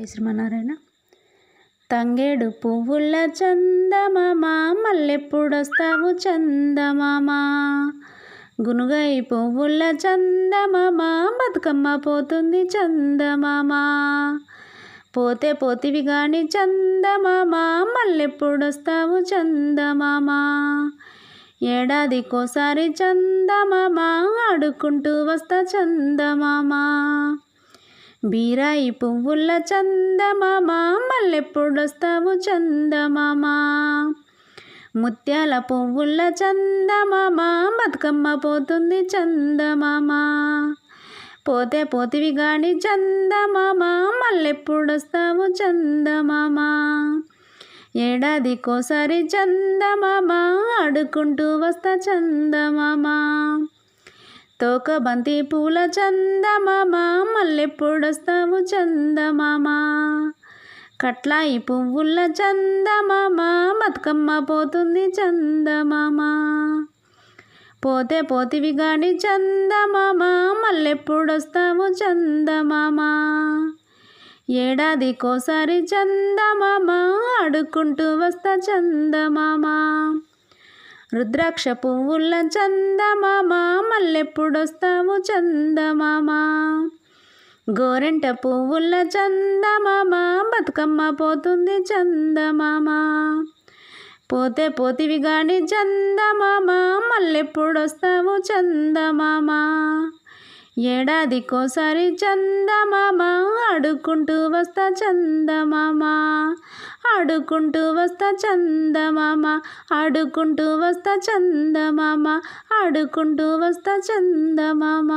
జై శ్రీమన్నారాయణ తంగేడు పువ్వుల చందమామా మల్లెప్పుడొస్తావు చందమామా. గునుగై పువ్వుల చందమామా బతుకమ్మ పోతుంది చందమామా. పోతే పోతివి గాని చందమామా మల్లెప్పుడొస్తావు చందమామా. ఏడాదికోసారి చందమామా ఆడుకుంటూ వస్తా చందమామా. బీరాయి పువ్వుల చందమామ మల్లెప్పుడొస్తావు చందమామ. ముత్యాల పువ్వుల చందమామ బతుకమ్మ పోతుంది చందమామ. పోతే పోతివి గాని చందమామ మల్లెప్పుడొస్తావు చందమామ. ఏడాదికోసారి చందమామ ఆడుకుంటూ వస్తా చందమామ. తోక బంతి పూల చందమామ మల్లెప్పుడొస్తావు చందమామ. కట్లాయి పువ్వుల చందమామ బతుకమ్మ పోతుంది చందమామ. పోతే పోతివి గాని చందమామ మల్లెప్పుడొస్తావు చందమామ. ఏడాదికోసారి చందమామ ఆడుకుంటూ వస్తా చందమామ. రుద్రాక్ష పువ్వుల చందమామ మల్లెప్పుడొస్తావు చందమామ. గోరెంట పువ్వుల చందమామ బతుకమ్మ పోతుంది చందమామ. పోతే పోతివి గాని చందమామ మల్లెప్పుడొస్తావు చందమామ. ఏడాదికోసారి చందమామ ఆడుకుంటూ వస్తా చందమామ. ఆడుకుంటూ వస్తా చందమామ ఆడుకుంటూ వస్తా చందమామ ఆడుకుంటూ వస్తా చందమామ.